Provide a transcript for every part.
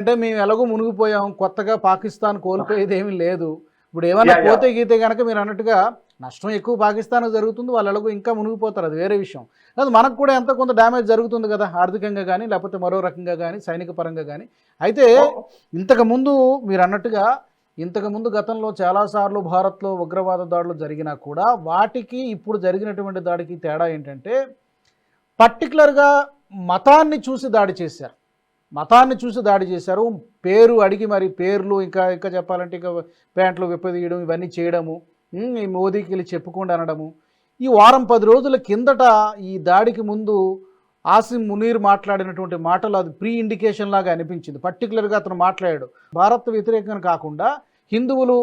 అంటే మేము ఎలాగో మునిగిపోయాం కొత్తగా పాకిస్తాన్ కోల్పోయేది ఏమీ లేదు. ఇప్పుడు ఏమైనా. పోతే గీతే కనుక మీరు అన్నట్టుగా నష్టం ఎక్కువ పాకిస్తాన్ జరుగుతుంది వాళ్ళు ఎలాగో ఇంకా మునిగిపోతారు. అది వేరే విషయం. అది మనకు కూడా ఎంత కొంత డ్యామేజ్ జరుగుతుంది కదా ఆర్థికంగా కానీ లేకపోతే మరో రకంగా కానీ సైనిక పరంగా కానీ అయితే ఇంతకు ముందు మీరు అన్నట్టుగా ఇంతకు ముందు గతంలో చాలాసార్లు భారత్లో ఉగ్రవాద దాడులు జరిగినా కూడా వాటికి ఇప్పుడు జరిగినటువంటి దాడికి తేడా ఏంటంటే పర్టికులర్గా మతాన్ని చూసి దాడి చేశారు. మతాన్ని చూసి దాడి చేశారు. పేరు అడిగి మరి పేర్లు ఇంకా ఇంకా చెప్పాలంటే ఇంకా ప్యాంట్లు విప్పదీయడం ఇవన్నీ చేయడము ఈ మోదీకి వెళ్ళి చెప్పుకోండి అనడము. ఈ వారం పది రోజుల కిందట ఈ దాడికి ముందు ఆసిమ్ మునీర్ మాట్లాడినటువంటి మాటలు అది ప్రీ ఇండికేషన్ లాగా అనిపించింది. పర్టికులర్గా అతను మాట్లాడాడు. భారత్ వ్యతిరేకంగా కాకుండా హిందువులు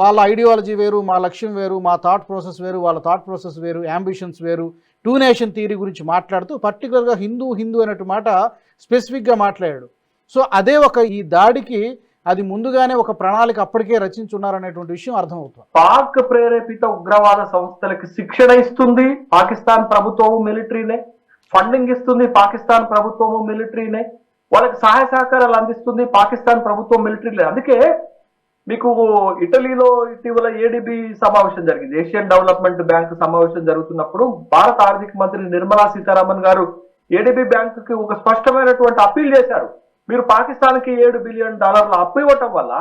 వాళ్ళ ఐడియాలజీ వేరు మా లక్ష్యం వేరు మా థాట్ ప్రాసెస్ వేరు వాళ్ళ థాట్ ప్రాసెస్ వేరు యాంబిషన్స్ వేరు. టూ నేషన్ థియరీ గురించి మాట్లాడుతూ పర్టికులర్గా హిందూ హిందూ అనేటు మాట స్పెసిఫిక్గా మాట్లాడాడు. సో అదే ఒక ఈ దాడికి అది ముందుగానే ఒక ప్రణాళిక అప్పటికే రచించున్నారనేటువంటి విషయం అర్థమవుతుంది. పాక్ ప్రేరేపిత ఉగ్రవాద సంస్థలకు శిక్షణ ఇస్తుంది పాకిస్తాన్ ప్రభుత్వము మిలిటరీనే. ఫండింగ్ ఇస్తుంది పాకిస్తాన్ ప్రభుత్వము మిలిటరీనే. వాళ్ళకి సహాయ సహకారాలు అందిస్తుంది పాకిస్తాన్ ప్రభుత్వం మిలిటరీలే. అందుకే మీకు ఇటలీలో ఇటీవల ఏడిబి సమావేశం జరిగింది. ఏషియన్ డెవలప్మెంట్ బ్యాంక్ సమావేశం జరుగుతున్నప్పుడు భారత ఆర్థిక మంత్రి నిర్మలా సీతారామన్ గారు ఏడిబి బ్యాంక్కి ఒక స్పష్టమైనటువంటి అప్పీల్ చేశారు. మీరు పాకిస్తాన్కి ఏడు బిలియన్ డాలర్ల అప్పు ఇవ్వటం వల్ల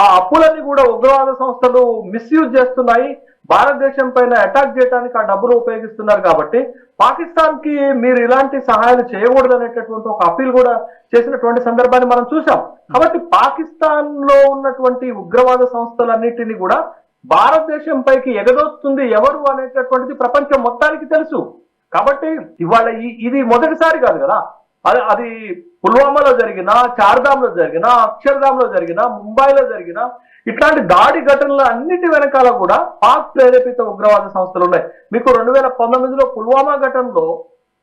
ఆ అప్పులన్నీ కూడా ఉగ్రవాద సంస్థలు మిస్యూజ్ చేస్తున్నాయి. భారతదేశం పైన అటాక్ చేయడానికి ఆ డబ్బులు ఉపయోగిస్తున్నారు కాబట్టి పాకిస్తాన్కి మీరు ఇలాంటి సహాయాలు చేయకూడదు అనేటటువంటి ఒక అప్పీల్ కూడా చేసినటువంటి సందర్భాన్ని మనం చూసాం కాబట్టి పాకిస్తాన్లో ఉన్నటువంటి ఉగ్రవాద సంస్థలన్నింటినీ కూడా భారతదేశం పైకి ఎగదోస్తుంది ఎవరు అనేటటువంటిది ప్రపంచం మొత్తానికి తెలుసు. కాబట్టి ఇవాళ ఇది మొదటిసారి కాదు కదా. అది అది పుల్వామాలో జరిగిన చార్ధామ్లో జరిగిన అక్షర్ధామ్లో జరిగిన ముంబైలో జరిగిన ఇట్లాంటి దాడి ఘటనల అన్నిటి వెనకాల కూడా పాక్ ప్రేరేపిత ఉగ్రవాద సంస్థలు ఉన్నాయి. మీకు రెండు వేల పంతొమ్మిదిలో పుల్వామా ఘటనలో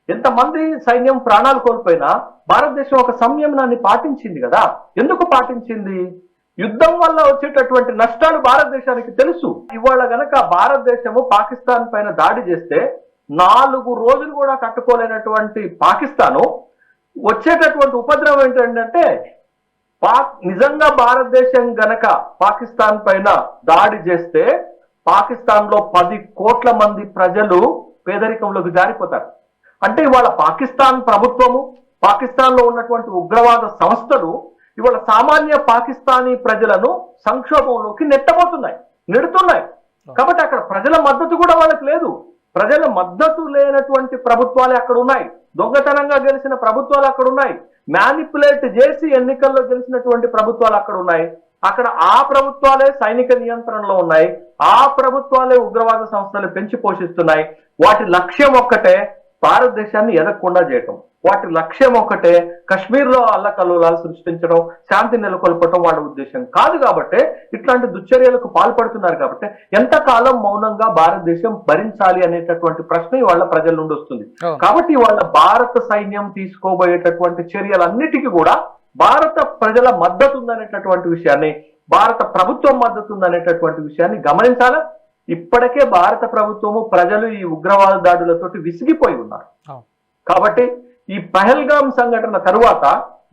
ఎంతమంది సైన్యం ప్రాణాలు కోల్పోయినా భారతదేశం ఒక సంయమనాన్ని పాటించింది కదా. ఎందుకు పాటించింది? యుద్ధం వల్ల వచ్చేటటువంటి నష్టాలు భారతదేశానికి తెలుసు. ఇవాళ గనక భారతదేశము పాకిస్తాన్ పైన దాడి చేస్తే నాలుగు రోజులు కూడా కట్టుకోలేనటువంటి పాకిస్తాను వచ్చేటటువంటి ఉపద్రవం ఏంటంటే పాక్ నిజంగా భారతదేశం గనక పాకిస్తాన్ పైన దాడి చేస్తే పాకిస్తాన్లో పది కోట్ల మంది ప్రజలు పేదరికంలోకి జారిపోతారు. అంటే ఇవాళ పాకిస్తాన్ ప్రభుత్వము పాకిస్తాన్లో ఉన్నటువంటి ఉగ్రవాద సంస్థలు ఇవాళ సామాన్య పాకిస్తానీ ప్రజలను సంక్షోభంలోకి నెట్టబోతున్నాయి నెడుతున్నాయి. కాబట్టి అక్కడ ప్రజల మద్దతు కూడా వాళ్ళకి లేదు. ప్రజల మద్దతు లేనటువంటి ప్రభుత్వాలు అక్కడ ఉన్నాయి. దొంగతనంగా గెలిచిన ప్రభుత్వాలు అక్కడ ఉన్నాయి. మ్యానిపులేట్ చేసి ఎన్నికల్లో గెలిచినటువంటి ప్రభుత్వాలు అక్కడ ఉన్నాయి. అక్కడ ఆ ప్రభుత్వాలే సైనిక నియంత్రణలో ఉన్నాయి. ఆ ప్రభుత్వాలే ఉగ్రవాద సంస్థలు పెంచి పోషిస్తున్నాయి. వాటి లక్ష్యం ఒక్కటే భారతదేశాన్ని ఎదగకుండా చేయటం. వాటి లక్ష్యం ఒక్కటే కశ్మీర్లో అల్లకల్లోలాలు సృష్టించడం శాంతి నెలకొల్పటం వాళ్ళ ఉద్దేశం. కాదు కాబట్టి ఇట్లాంటి దుశ్చర్యలకు పాల్పడుతున్నారు కాబట్టి ఎంతకాలం మౌనంగా భారతదేశం భరించాలి అనేటటువంటి ప్రశ్న వాళ్ళ ప్రజల నుండి వస్తుంది. కాబట్టి వాళ్ళ భారత సైన్యం తీసుకోబోయేటటువంటి చర్యలన్నిటికీ కూడా భారత ప్రజల మద్దతు ఉందనేటటువంటి విషయాన్ని భారత ప్రభుత్వం మద్దతు ఉందనేటటువంటి విషయాన్ని గమనించాలా? ఇప్పటికే భారత ప్రభుత్వము ప్రజలు ఈ ఉగ్రవాద దాడులతోటి విసిగిపోయి ఉన్నారు. కాబట్టి ఈ పహల్గాం సంఘటన తరువాత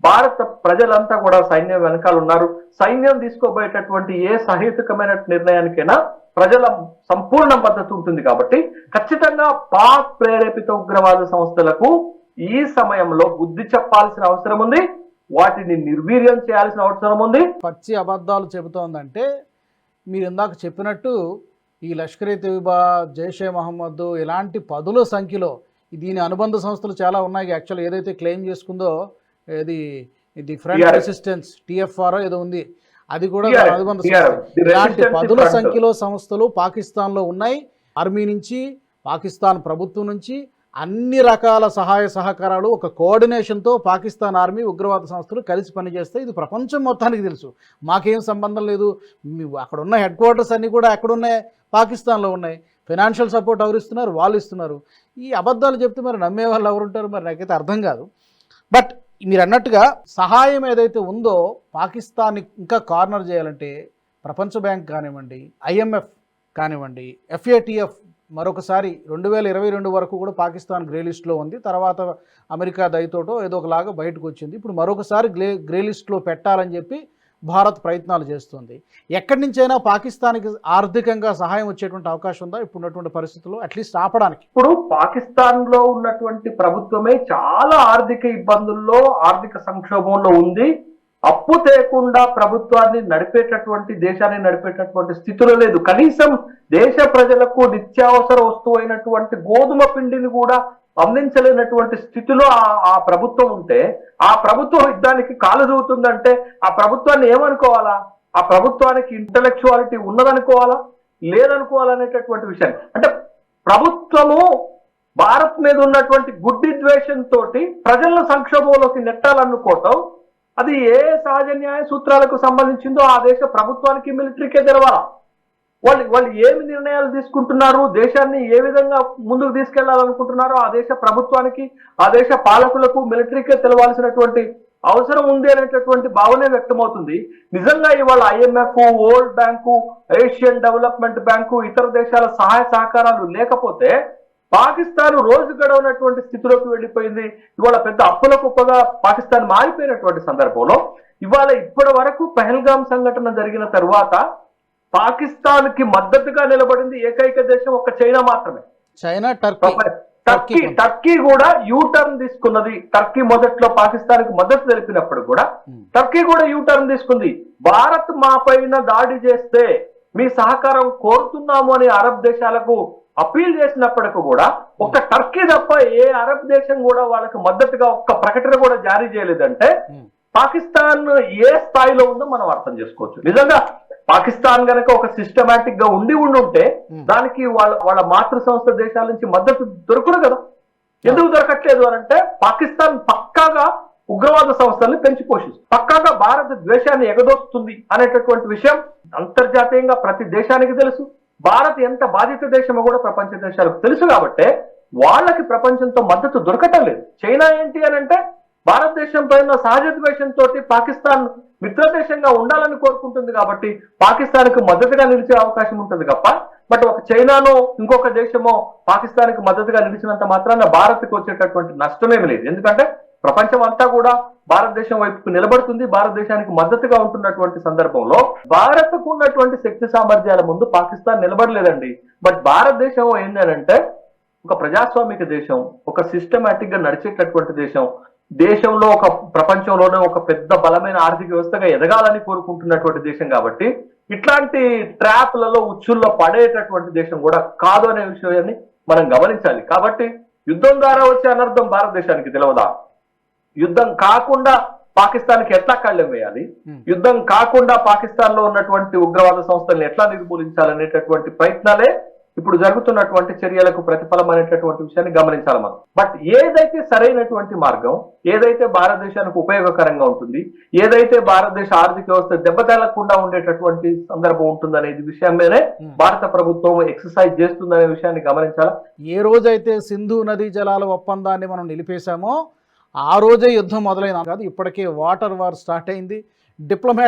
భారత ప్రజలంతా కూడా సైన్యం వెనకాల ఉన్నారు. సైన్యం తీసుకోబోయేటటువంటి ఏ సహేతుకమైన నిర్ణయానికైనా ప్రజల సంపూర్ణ మద్దతు ఉంటుంది కాబట్టి ఖచ్చితంగా పాక్ ప్రేరేపిత ఉగ్రవాద సంస్థలకు ఈ సమయంలో బుద్ధి చెప్పాల్సిన అవసరం ఉంది. వాటిని నిర్వీర్యం చేయాల్సిన అవసరం ఉంది. పచ్చి అబద్ధాలు చెబుతోందంటే మీరు ఇందాక చెప్పినట్టు ఈ లష్కర్ తోయిబా జైషే మహమ్మద్ ఇలాంటి పదుల సంఖ్యలో దీని అనుబంధ సంస్థలు చాలా ఉన్నాయి. యాక్చువల్ ఏదైతే క్లెయిమ్ చేసుకుందో ఇది ఫ్రంట్ TRF. రెసిస్టెన్స్ టిఎఫ్ఆర్ ఏదో ఉంది. అది కూడా అనుబంధ సంస్థ. ఇలాంటి పదుల. సంఖ్యలో సంస్థలు పాకిస్తాన్లో ఉన్నాయి. ఆర్మీ నుంచి పాకిస్తాన్ ప్రభుత్వం నుంచి అన్ని రకాల సహాయ సహకారాలు ఒక కోఆర్డినేషన్తో పాకిస్తాన్ ఆర్మీ ఉగ్రవాద సంస్థలు కలిసి పనిచేస్తే ఇది ప్రపంచం మొత్తానికి తెలుసు. మాకేం సంబంధం లేదు. మీ- అక్కడ ఉన్న హెడ్ క్వార్టర్స్ అన్నీ కూడా ఎక్కడున్నాయి? పాకిస్తాన్లో ఉన్నాయి. ఫైనాన్షియల్ సపోర్ట్ ఎవరు ఇస్తున్నారు? వాళ్ళు ఇస్తున్నారు. ఈ అబద్ధాలు చెప్తే మరి నమ్మే వాళ్ళు ఎవరు ఉంటారు? మరి నాకైతే అర్థం కాదు. బట్ మీరు అన్నట్టుగా సహాయం ఏదైతే ఉందో పాకిస్తాన్ని ఇంకా కార్నర్ చేయాలంటే ప్రపంచ బ్యాంక్ కానివ్వండి ఐఎంఎఫ్ కానివ్వండి ఎఫ్ఏటిఎఫ్ మరొకసారి రెండు వేల ఇరవై రెండు వరకు కూడా పాకిస్తాన్ గ్రే లిస్ట్లో ఉంది. తర్వాత అమెరికా దయతోటో ఏదో ఒకలాగా బయటకు వచ్చింది. ఇప్పుడు మరొకసారి గ్రే గ్రే లిస్ట్లో పెట్టాలని చెప్పి భారత్ ప్రయత్నాలు చేస్తుంది. ఎక్కడి నుంచైనా పాకిస్తాన్కి ఆర్థికంగా సహాయం వచ్చేటువంటి అవకాశం ఉందా? ఇప్పుడు ఉన్నటువంటి పరిస్థితుల్లో అట్లీస్ట్ ఆపడానికి. ఇప్పుడు పాకిస్తాన్లో ఉన్నటువంటి ప్రభుత్వమే చాలా ఆర్థిక ఇబ్బందుల్లో ఆర్థిక సంక్షోభంలో ఉంది. అప్పు తేకుండా ప్రభుత్వాన్ని నడిపేటటువంటి దేశాన్ని నడిపేటటువంటి స్థితిలో లేదు. కనీసం దేశ ప్రజలకు నిత్యావసర వస్తువు అయినటువంటి గోధుమ పిండిని కూడా అందించలేనటువంటి స్థితిలో ఆ- ప్రభుత్వం ఉంటే ఆ ప్రభుత్వం యుద్ధానికి కాలు దూవుతుందంటే ఆ ప్రభుత్వాన్ని ఏమనుకోవాలా? ఆ ప్రభుత్వానికి ఇంటలెక్చువాలిటీ ఉన్నదనుకోవాలా? లేదనుకోవాలనేటటువంటి విషయం. అంటే ప్రభుత్వము భారత్ మీద ఉన్నటువంటి గుడ్డి ద్వేషంతో తోటి ప్రజలను సంక్షోభంలోకి నెట్టాలనుకోవటం అది ఏ సహజ న్యాయ సూత్రాలకు సంబంధించిందో ఆ దేశ ప్రభుత్వానికి మిలిటరీకే తెలవాలా? వాళ్ళు వాళ్ళు ఏమి నిర్ణయాలు తీసుకుంటున్నారు? దేశాన్ని ఏ విధంగా ముందుకు తీసుకెళ్ళాలనుకుంటున్నారో ఆ దేశ ప్రభుత్వానికి ఆ దేశ పాలకులకు మిలిటరీకే తెలవాల్సినటువంటి అవసరం ఉంది అనేటటువంటి భావనే వ్యక్తమవుతుంది. నిజంగా ఇవాళ IMF world bank Asian development bank ఇతర దేశాల సహాయ సహకారాలు లేకపోతే పాకిస్తాన్ రోజు గడవనటువంటి స్థితిలోకి వెళ్ళిపోయింది. ఇవాళ పెద్ద అప్పుల కుప్పగా పాకిస్తాన్ మారిపోయినటువంటి సందర్భంలో ఇవాళ ఇప్పటి వరకు పహల్గాం సంఘటన జరిగిన తరువాత పాకిస్తాన్కి మద్దతుగా నిలబడింది ఏకైక దేశం ఒక చైనా మాత్రమే. China Turkey. టర్కీ టర్కీ కూడా. యూ టర్న్ తీసుకున్నది. టర్కీ మొదట్లో పాకిస్తాన్కి మద్దతు తెలిపినప్పుడు కూడా. టర్కీ కూడా యూ టర్న్ తీసుకుంది. భారత్ మా పైన దాడి చేస్తే మీ సహకారం కోరుతున్నాము అని అరబ్ దేశాలకు అపీల్ చేసినప్పటికీ కూడా ఒక్క టర్కీ తప్ప ఏ అరబ్ దేశం కూడా వాళ్ళకి మద్దతుగా ఒక్క ప్రకటన కూడా జారీ చేయలేదంటే. పాకిస్తాన్ ఏ స్థాయిలో ఉందో మనం అర్థం చేసుకోవచ్చు. నిజంగా పాకిస్తాన్ గనక ఒక సిస్టమేటిక్గా ఉండి ఉండుంటే. దానికి వాళ్ళ వాళ్ళ మాతృ సంస్థ దేశాల నుంచి మద్దతు దొరకదు కదా. ఎందుకు దొరకట్లేదు అని అంటే పాకిస్తాన్ పక్కాగా ఉగ్రవాద సంస్థల్ని పెంచి పోషిస్తుంది. పక్కాగా భారత ద్వేషాన్ని ఎగదోస్తుంది అనేటటువంటి విషయం అంతర్జాతీయంగా ప్రతి దేశానికి తెలుసు. భారత్ ఎంత బాధిత దేశమో కూడా ప్రపంచ దేశాలకు తెలుసు కాబట్టే వాళ్ళకి ప్రపంచంతో మద్దతు దొరకటం లేదు. చైనా ఏంటి అని అంటే భారతదేశం పైన సహజ ద్వేషంతో పాకిస్తాన్ మిత్ర దేశంగా ఉండాలని కోరుకుంటుంది కాబట్టి పాకిస్తాన్కు మద్దతుగా నిలిచే అవకాశం ఉంటుంది తప్ప బట్ ఒక చైనానో ఇంకొక దేశమో పాకిస్తాన్కి మద్దతుగా నిలిచినంత మాత్రాన భారత్కు వచ్చేటటువంటి నష్టమేమి లేదు. ఎందుకంటే ప్రపంచం అంతా కూడా భారతదేశం వైపుకు నిలబడుతుంది భారతదేశానికి మద్దతుగా ఉంటున్నటువంటి సందర్భంలో భారత్కు ఉన్నటువంటి శక్తి సామర్థ్యాల ముందు పాకిస్తాన్ నిలబడలేదండి. బట్ భారతదేశం ఏంటంటే ఒక ప్రజాస్వామిక దేశం ఒక సిస్టమేటిక్గా నడిచేటటువంటి దేశం దేశంలో ఒక ప్రపంచంలోనే ఒక పెద్ద బలమైన ఆర్థిక వ్యవస్థగా ఎదగాలని కోరుకుంటున్నటువంటి దేశం కాబట్టి ఇట్లాంటి ట్రాప్లలో ఉచ్చుల్లో పడేటటువంటి దేశం కూడా కాదు అనే విషయాన్ని మనం గమనించాలి. కాబట్టి యుద్ధం ద్వారా వచ్చే అనర్థం భారతదేశానికి తెలియదా యుద్ధం కాకుండా పాకిస్తాన్కి ఎట్లా కళ్ళెం వేయాలి. యుద్ధం కాకుండా పాకిస్తాన్లో ఉన్నటువంటి ఉగ్రవాద సంస్థల్ని ఎట్లా నిర్మూలించాలనేటటువంటి ప్రయత్నాలే ఇప్పుడు జరుగుతున్నటువంటి చర్యలకు ప్రతిఫలం అనేటటువంటి విషయాన్ని గమనించాలి మనం బట్ ఏదైతే సరైనటువంటి మార్గం ఏదైతే భారతదేశానికి ఉపయోగకరంగా ఉంటుంది ఏదైతే భారతదేశ ఆర్థిక వ్యవస్థ దెబ్బతేలకుండా ఉండేటటువంటి సందర్భం ఉంటుందనేది విషయం మీదనే Hmm. భారత ప్రభుత్వం ఎక్సర్సైజ్ చేస్తుందనే విషయాన్ని గమనించాలా ఏ రోజైతే సింధు నదీ జలాల ఒప్పందాన్ని మనం నిలిపేశామో ఆ రోజే యుద్ధం మొదలైన కాదు ఇప్పటికే వాటర్ వార్ స్టార్ట్ అయింది. డిప్లొమాటిక్